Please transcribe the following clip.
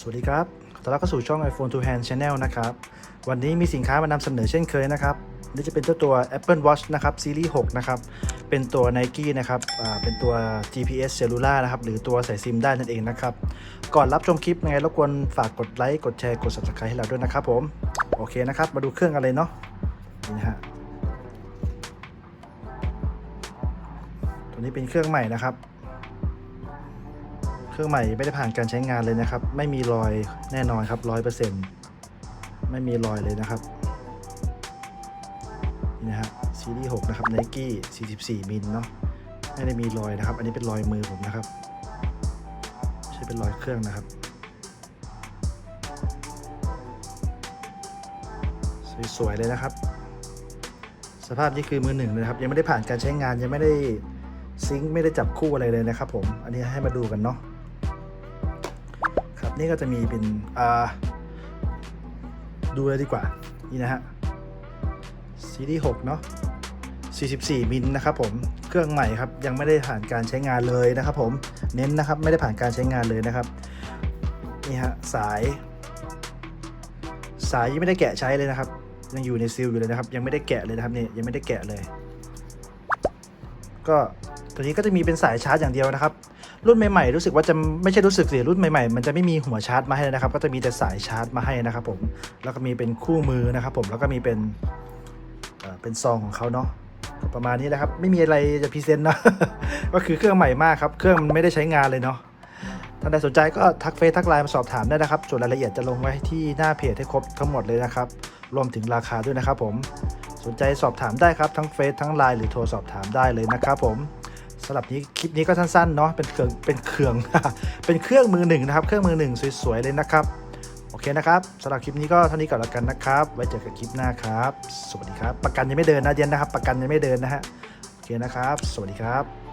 สวัสดีครับขอต้อนรับเข้าสู่ช่อง iPhone to Hand Channel นะครับ วันนี้มีสินค้ามานำเสนอเช่นเคยนะครับ นี่จะเป็นเจ้าตัว Apple Watch นะครับซีรีส์ 6 นะครับ เป็นตัว Nike นะครับเป็นตัว GPS Cellular นะครับ หรือตัวใส่ซิมได้นั่นเองนะครับ ก่อนรับชมคลิปยังไงรบกวนฝากกดไลค์ กดแชร์ กด Subscribe ให้เราด้วยนะครับผม โอเคนะครับ มาดูเครื่องกันเลยเนาะ นี่นะฮะ ตัวนี้เป็นเครื่องใหม่นะครับ เครื่องใหม่ไม่ได้ผ่านการใช้งานเลยนะครับ ไม่มีรอยแน่นอนครับร้อยเปอร์เซ็นต์ไม่มีรอยเลยนะครับนี่นะฮะซีรีส์6นะครับ Nike 44 มิลเนาะไม่ได้มีรอยนะครับ อันนี้เป็นรอยมือผมนะครับไม่ใช่เป็นรอยเครื่องนะครับ สวยๆเลยนะครับ สภาพนี้คือมือหนึ่งเลยนะครับ ยังไม่ได้ผ่านการใช้งานยังไม่ได้ซิงค์ไม่ได้จับคู่อะไรเลยนะครับผม อันนี้ให้มาดูกันเนาะ นี่ก็จะมีเป็นดูเลยดีกว่า นี่นะฮะซีรีส์6เนาะ44 มิลนะครับผม เครื่องใหม่ครับ ยังไม่ได้ผ่านการใช้งานเลยนะครับผม เน้นนะครับ ไม่ได้ผ่านการใช้งานเลยนะครับ นี่ฮะ สาย สายยังไม่ได้แกะใช้เลยนะครับ ยังอยู่ในซีลอยู่เลยนะครับ ยังไม่ได้แกะเลยนะครับนี่ยังไม่ได้แกะเลย ก็ตัวนี้ก็จะมีเป็นสายชาร์จอย่างเดียวนะครับ รุ่นใหม่ๆรู้สึกว่าจะไม่ใช่รู้สึกสิรุ่นใหม่ๆ มันจะไม่มีหัวชาร์จมาให้นะครับ ก็จะมีแต่สายชาร์จมาให้นะครับผมแล้วก็มีเป็นคู่มือนะครับผมแล้วก็มีเป็นเป็นซองของเขาเนาะประมาณนี้แหละครับ ไม่มีอะไรจะพรีเซนต์นะก็คือเครื่องใหม่มากครับ เครื่องมันไม่ได้ใช้งานเลยเนาะท่านใดสนใจก็ทักเฟซทักไลน์มาสอบถามได้นะครับ ส่วนรายละเอียดจะลงไว้ที่หน้าเพจให้ครบทั้งหมดเลยนะครับ รวมถึงราคาด้วยนะครับผม สนใจสอบถามได้ครับทั้งเฟซทั้งไลน์หรือโทรสอบถามได้เลยนะครับผม สำหรับนี้คลิปนี้ก็สั้นๆเนาะเป็นเครื่องเป็นเครื่องเป็นเครื่องมือหนึ่งนะครับ เครื่องมือหนึ่งสวยๆเลยนะครับ โอเคนะครับสำหรับคลิปนี้ก็เท่านี้ก่อนแล้วกันนะครับ ไว้เจอกันคลิปหน้าครับ สวัสดีครับ ประกันยังไม่เดินนะเดียนนะครับ ประกันยังไม่เดินนะฮะโอเคนะครับ สวัสดีครับ